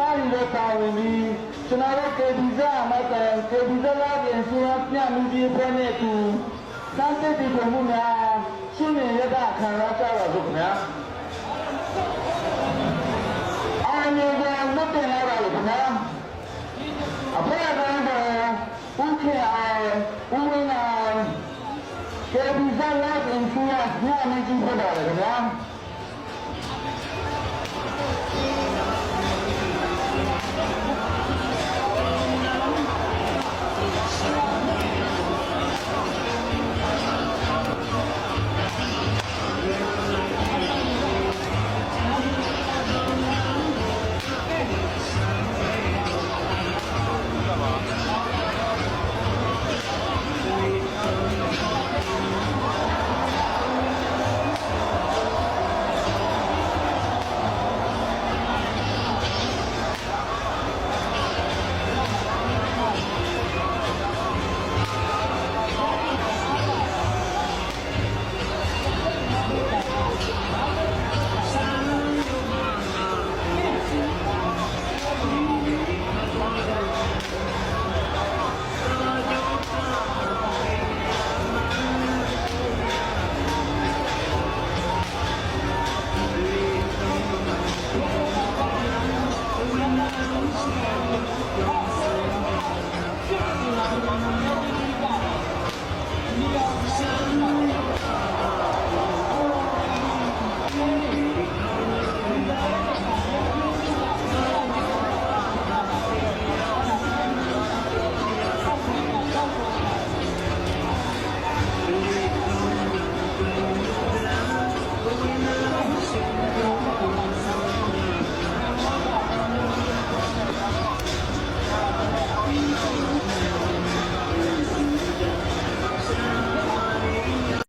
စားရတဲ့တာဝန်ကြီးကျွန်တော်တို့ကေဒီဇာမှာကကေဒီဇာလာပြင်ဆိုရပြမှုဒီဖွဲ့နဲ့တူစမ်းသစ်တည်မှုများရှင်းနေရတာခံရကြပါစို့ခင်ဗျာအာမေကလွတ်တင်လာပါလို့ခင်ဗျာအဖေကလည်းဦးခေအောင်ဦးဝင်းအောင်ကေဒီဇာလာပြင်ဆိုရပြမှုဒီဖွဲ့ပါတယ်ခင်ဗျာ